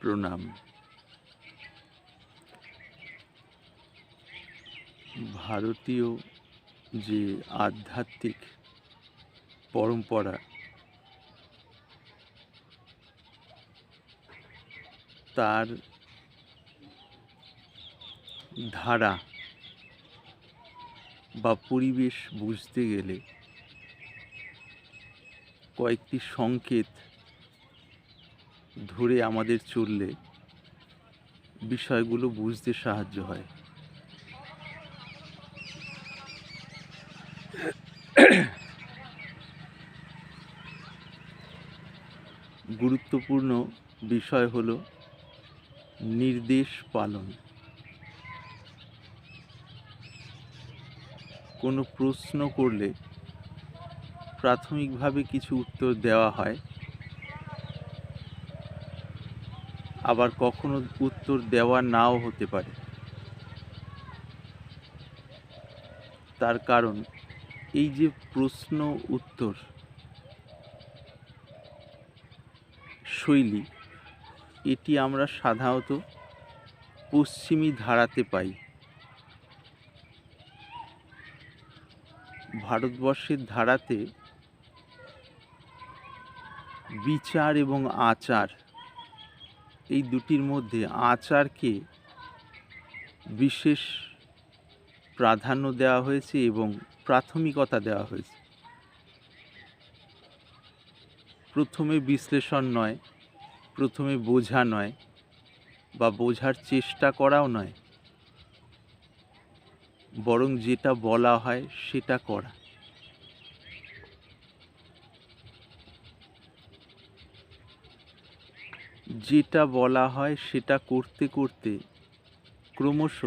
প্রণাম। ভারতীয় যে আধ্যাত্মিক পরম্পরা তার ধারা বা পরিবেশ বুঝতে গেলে কয়েকটি সংকেত ধরে আমাদের চললে বিষয়গুলো বুঝতে সাহায্য হয়। গুরুত্বপূর্ণ বিষয় হল নির্দেশ পালন। কোনো প্রশ্ন করলে প্রাথমিকভাবে কিছু উত্তর দেওয়া হয়। আবার কখনো উত্তর দেওয়া নাও হতে পারে। তার কারণ, এই যে প্রশ্ন উত্তর, শৈলী, এটি আমরা সাধারণত পশ্চিমী ধারাতে পাই। ভারতবর্ষের ধারাতে বিচার এবং আচার এই দুটির মধ্যে আচারকে বিশেষ প্রাধান্য দেওয়া হয়েছে এবং প্রাথমিকতা দেওয়া হয়েছে। প্রথমে বিশ্লেষণ নয়, প্রথমে বোঝা নয় বা বোঝার চেষ্টা করাও নয়, বরং যেটা বলা হয় সেটা করা। যেটা বলা হয় সেটা করতে করতে ক্রমশ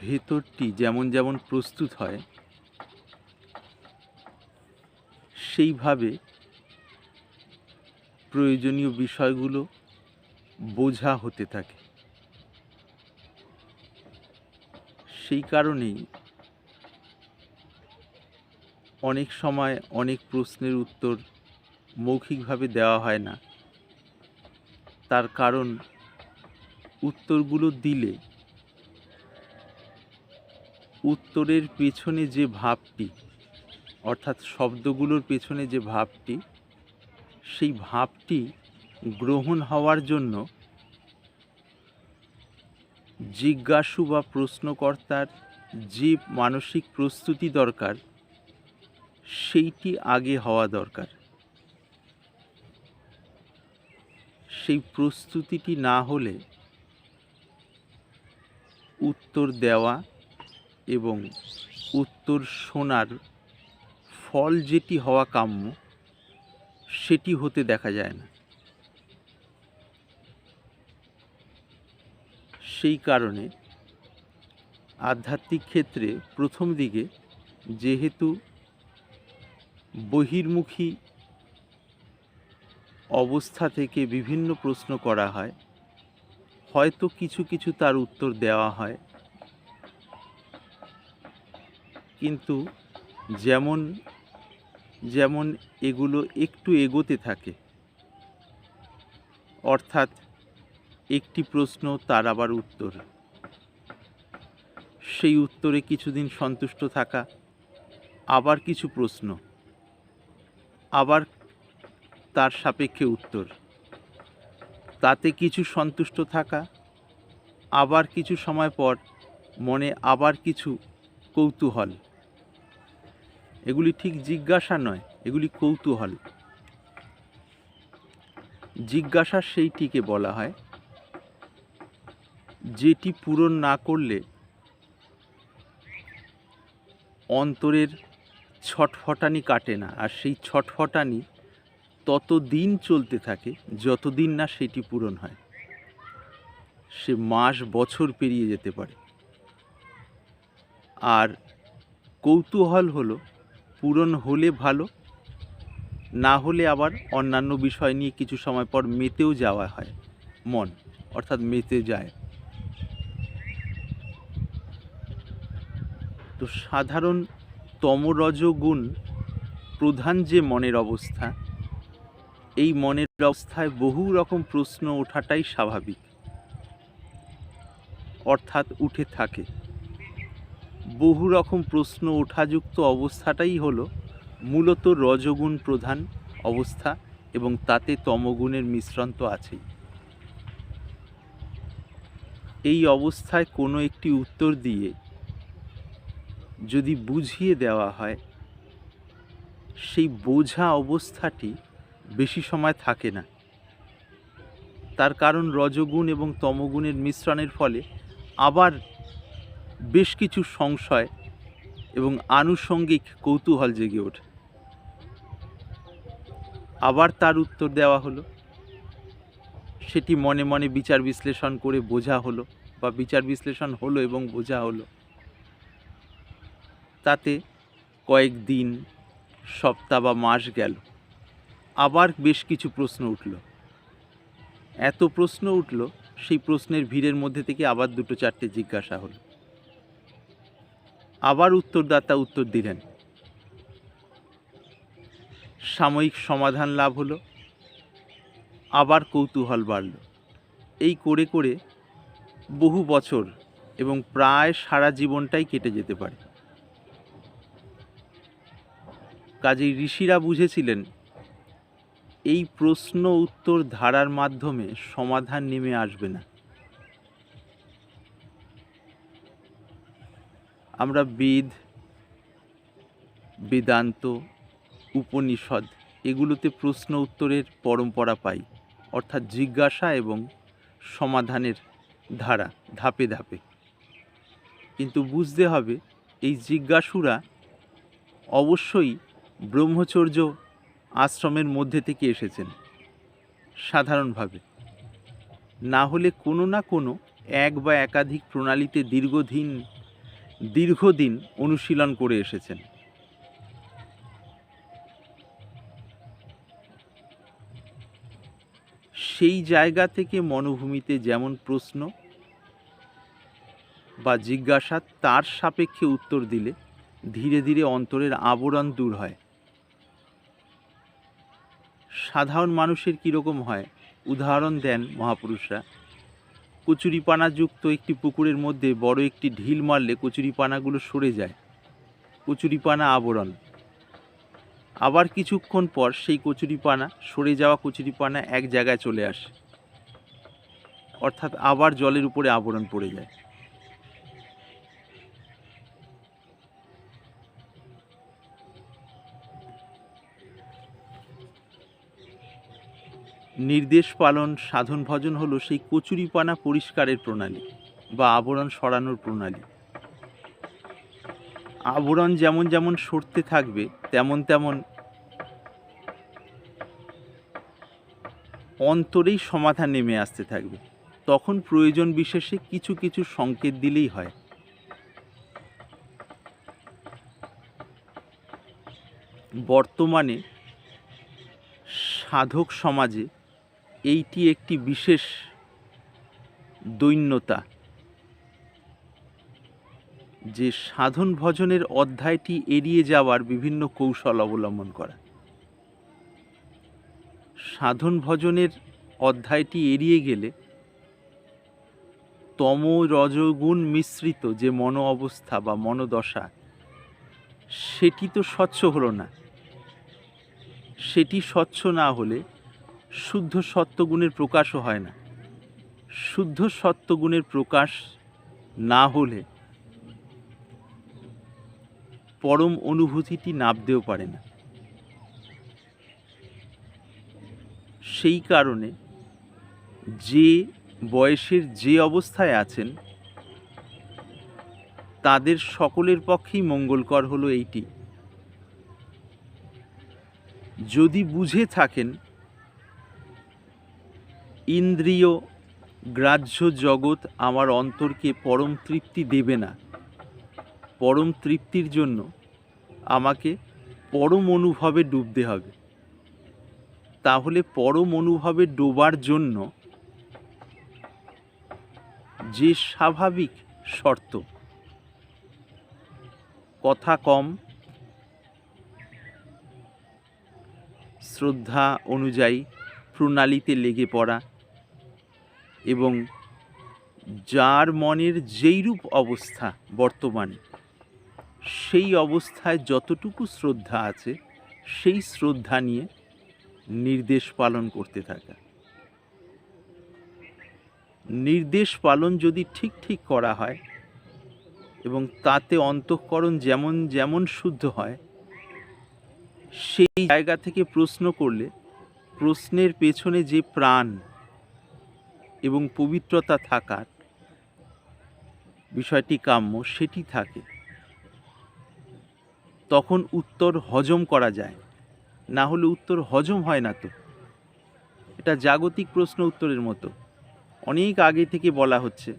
ভেতরটি যেমন যেমন প্রস্তুত হয়, সেইভাবে প্রয়োজনীয় বিষয়গুলো বোঝা হতে থাকে। সেই কারণেই অনেক সময় অনেক প্রশ্নের উত্তর মৌখিকভাবে দেওয়া হয় না। তার কারণ উত্তরগুলো দিলে। উত্তরের পেছনে যে ভাবটি, অর্থাৎ শব্দগুলোর পেছনে যে ভাবটি, সেই ভাবটি গ্রহণ হওয়ার জন্য জিজ্ঞাসু বা প্রশ্নকর্তার যে মানসিক প্রস্তুতি দরকার, সেইটি আগে হওয়া দরকার। সেই প্রস্তুতিটি না হলে উত্তর দেওয়া এবং উত্তর শোনার ফল যেটি হওয়া কাম্য, সেটি হতে দেখা যায় না। সেই কারণে আধ্যাত্মিক ক্ষেত্রে প্রথম দিকে যেহেতু বহির্মুখী অবস্থা থেকে বিভিন্ন প্রশ্ন করা হয়। হয়তো কিছু কিছু তার উত্তর দেওয়া হয়। কিন্তু যেমন যেমন এগুলো একটু এগোতে থাকে। অর্থাৎ একটি প্রশ্ন, তার আবার উত্তর। সেই উত্তরে কিছুদিন সন্তুষ্ট থাকা। আবার কিছু প্রশ্ন। আবার তার সাপেক্ষে উত্তর। তাতে কিছু সন্তুষ্ট থাকা, আবার কিছু সময় পর মনে আবার কিছু কৌতূহল। এগুলি ঠিক জিজ্ঞাসা নয়, এগুলি কৌতূহল। জিজ্ঞাসা সেইটিকে বলা হয়, যেটি পূরণ না করলে অন্তরের ছটফটানি কাটে না, আর সেই ছটফটানি তত দিন চলতে থাকে, যতদিন না সেটি পূরণ হয়। সে মাস বছর পেরিয়ে যেতে পারে। আর কৌতূহল হলো, পূরণ হলে ভালো, না হলে আবার অন্যান্য বিষয় নিয়ে কিছু সময় পর মেতেও যাওয়া হয়, মন, অর্থাৎ মেতে যায়। তো সাধারণ তমরজ গুণ প্রধান যে মনের অবস্থা এই মনের অবস্থায় বহু রকম প্রশ্ন ওঠাটাই স্বাভাবিক। অর্থাৎ উঠে থাকে। বহু রকম প্রশ্ন ওঠাযুক্ত অবস্থাটাই হলো মূলত রজগুণ প্রধান অবস্থা এবং তাতে তমগুণের মিশ্রণ তো আছেই। এই অবস্থায় কোনো একটি উত্তর দিয়ে যদি বুঝিয়ে দেওয়া হয়, সেই বোঝা অবস্থাটি বেশি সময় থাকে না। তার কারণ রজগুণ এবং তমগুণের মিশ্রণের ফলে আবার বেশ কিছু সংশয় এবং আনুষঙ্গিক কৌতূহল জেগে ওঠে। আবার তার উত্তর দেওয়া হলো, সেটি মনে মনে বিচার বিশ্লেষণ করে বোঝা হলো বা বিচার বিশ্লেষণ হলো এবং বোঝা হলো। তাতে কয়েক দিন, সপ্তাহ বা মাস গেল। আবার বেশ কিছু প্রশ্ন উঠল। এত প্রশ্ন উঠল, সেই প্রশ্নের ভিড়ের মধ্যে থেকে আবার দুটো চারটে জিজ্ঞাসা হলো। আবার উত্তরদাতা উত্তর দিলেন। সাময়িক সমাধান লাভ হলো। আবার কৌতূহল বাড়ল। এই করে করে বহু বছর এবং প্রায় সারা জীবনটাই কেটে যেতে পারে। কাজেই ঋষিরা বুঝেছিলেন এই প্রশ্ন উত্তর ধারার মাধ্যমে সমাধান নেমে আসবে না। আমরা বেদ, বেদান্ত, উপনিষদ এগুলোতে প্রশ্ন উত্তরের পরম্পরা পাই, অর্থাৎ জিজ্ঞাসা এবং সমাধানের ধারা ধাপে ধাপে। কিন্তু বুঝতে হবে এই জিজ্ঞাসুরা অবশ্যই ব্রহ্মচর্য আশ্রমের মধ্যে থেকে এসেছেন। সাধারণভাবে। না হলে কোনো না কোনো এক বা একাধিক প্রণালীতে দীর্ঘদিন দীর্ঘদিন অনুশীলন করে এসেছেন। সেই জায়গা থেকে মনোভূমিতে যেমন প্রশ্ন বা জিজ্ঞাসা তার সাপেক্ষে উত্তর দিলে ধীরে ধীরে অন্তরের আবরণ দূর হয়। সাধারণ মানুষের কীরকম হয়? উদাহরণ দেন মহাপুরুষরা। কচুরিপানাযুক্ত একটি পুকুরের মধ্যে বড় একটি ঢিল মারলে কচুরিপানাগুলো সরে যায়। কচুরিপানা আবরণ। আবার কিছুক্ষণ পর সেই কচুরিপানা, সরে যাওয়া কচুরিপানা এক জায়গায় চলে আসে। অর্থাৎ আবার জলের উপরে আবরণ পড়ে যায়। নির্দেশ পালন, সাধন ভজন হলো সেই কচুরিপানা পরিষ্কারের প্রণালী বা আবরণ সরানোর প্রণালী। আবরণ যেমন যেমন সরতে থাকবে, তেমন তেমন অন্তরেই সমাধান নেমে আসতে থাকবে। তখন প্রয়োজন বিশেষে কিছু কিছু সংকেত দিলেই হয়। বর্তমানে সাধক সমাজে এইটি একটি বিশেষ দৈন্যতা যে সাধন ভজনের অধ্যায়টি এড়িয়ে যাওয়ার বিভিন্ন কৌশল অবলম্বন করা। সাধন ভজনের অধ্যায়টি এড়িয়ে গেলে তম রজগুণ মিশ্রিত যে মন অবস্থা বা মনোদশা সেটি তো স্বচ্ছ হলো না। সেটি স্বচ্ছ না হলে শুদ্ধ সত্যগুণের প্রকাশও হয় না। শুদ্ধ সত্যগুণের প্রকাশ না হলে পরম অনুভূতিটি নাবতেও পারে না। সেই কারণে যে বয়সের যে অবস্থায় আছেন, তাদের সকলের পক্ষেই মঙ্গলকর হলো এইটি। যদি বুঝে থাকেন ইন্দ্রিয় গ্রাহ্য জগৎ আমার অন্তরকে পরম তৃপ্তি দেবে না। পরম তৃপ্তির জন্য আমাকে পরম অনুভবে ডুবতে হবে। তাহলে পরম অনুভবে ডোবার জন্য যে স্বাভাবিক শর্ত। কথা কম। শ্রদ্ধা অনুযায়ী প্রণালীতে লেগে পড়া। এবং যার মনের যেইরূপ অবস্থা বর্তমানে, সেই অবস্থায় যতটুকু শ্রদ্ধা আছে, সেই শ্রদ্ধা নিয়ে নির্দেশ পালন করতে থাকা। নির্দেশ পালন যদি ঠিক ঠিক করা হয় এবং তাতে অন্তঃকরণ যেমন যেমন শুদ্ধ হয়, সেই জায়গা থেকে প্রশ্ন করলে প্রশ্নের পেছনে যে প্রাণ এবং পবিত্রতা থাকার বিষয়টি কাম্য, সেটি থাকে। তখন উত্তর হজম করা যায়। না হলে উত্তর হজম হয় না তো। এটা জাগতিক প্রশ্ন উত্তরের মতো। অনেক আগে থেকে বলা হচ্ছে,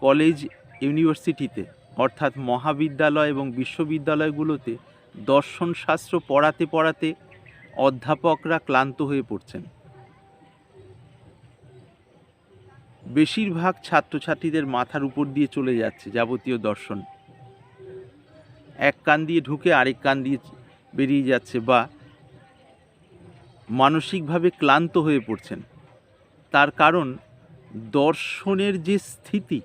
কলেজ, ইউনিভার্সিটিতে, অর্থাৎ মহাবিদ্যালয় এবং বিশ্ববিদ্যালয়গুলোতে দর্শন শাস্ত্র পড়াতে পড়াতে অধ্যাপকরা ক্লান্ত হয়ে পড়ছেন। বেশিরভাগ ছাত্রছাত্রীদের মাথার উপর দিয়ে চলে যাচ্ছে যাবতীয় দর্শন। এক কান দিয়ে ঢুকে আরেক কান দিয়ে বেরিয়ে যাচ্ছে বা মানসিকভাবে ক্লান্ত হয়ে পড়ছেন। তার কারণ দর্শনের যে স্থিতি,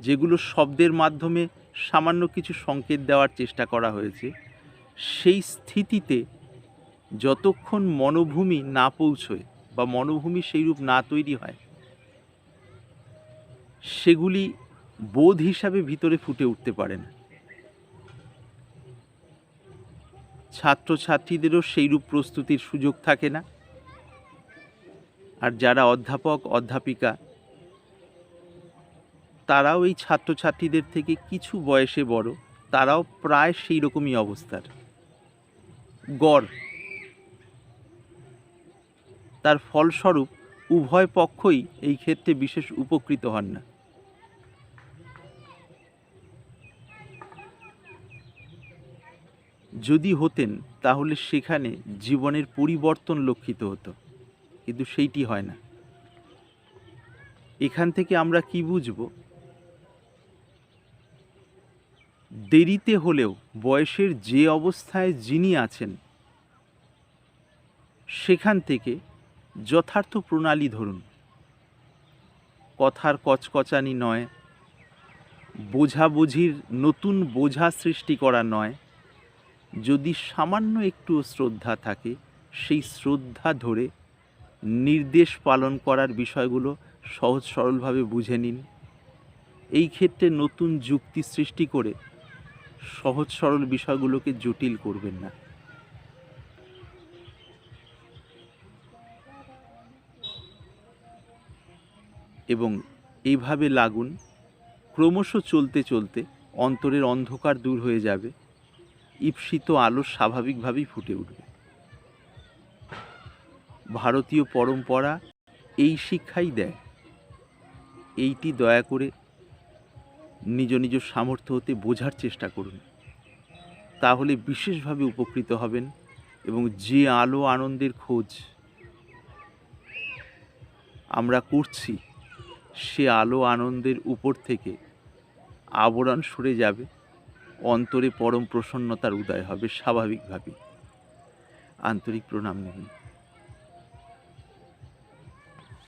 যেগুলো শব্দের মাধ্যমে সামান্য কিছু সংকেত দেওয়ার চেষ্টা করা হয়েছে, সেই স্থিতিতে যতক্ষণ মনোভূমি না পৌঁছয় বা মনোভূমি সেইরূপ না তৈরি হয়, সেগুলি বোধ হিসাবে ভিতরে ফুটে উঠতে পারে না। ছাত্রছাত্রীদেরও সেইরূপ প্রস্তুতির সুযোগ থাকে না। আর যারা অধ্যাপক, অধ্যাপিকা, তারাও এই ছাত্রছাত্রীদের থেকে কিছু বয়সে বড়, তারাও প্রায় সেই রকমই অবস্থার। গড় তার ফলস্বরূপ উভয় পক্ষই এই ক্ষেত্রে বিশেষ উপকৃত হন না। যদি হতেন, তাহলে সেখানে জীবনের পরিবর্তন লক্ষিত হতো, কিন্তু সেইটি হয় না। এখান থেকে আমরা কি বুঝব? দেরিতে হলেও বয়সের যে অবস্থায় যিনি আছেন, সেখান থেকে যথার্থ প্রণালী ধরুন। কথার কচকচানি নয়, বোঝাবুঝির নতুন বোঝা সৃষ্টি করা নয়। যদি সামান্য একটু শ্রদ্ধা থাকে, সেই শ্রদ্ধা ধরে নির্দেশ পালন করার বিষয়গুলো সহজ সরলভাবে বুঝে নিন। এই ক্ষেত্রে নতুন যুক্তি সৃষ্টি করে সহজ সরল বিষয়গুলোকে জটিল করবেন না। এবং এইভাবে লাগুন, ক্রমশ চলতে চলতে অন্তরের অন্ধকার দূর হয়ে যাবে, ঈপ্সিত আলো স্বাভাবিকভাবেই ফুটে উঠবে। ভারতীয় পরম্পরা এই শিক্ষাই দেয়। এইটি দয়া করে নিজ নিজ সামর্থ্য হতে বোঝার চেষ্টা করুন। তাহলে বিশেষভাবে উপকৃত হবেন এবং যে আলো আনন্দের খোঁজ আমরা করছি সে আলো আনন্দের উপর থেকে আবরণ সরে যাবে, অন্তরে পরম প্রসন্নতার উদয় হবে স্বাভাবিকভাবেই। আন্তরিক প্রণাম নেবেন।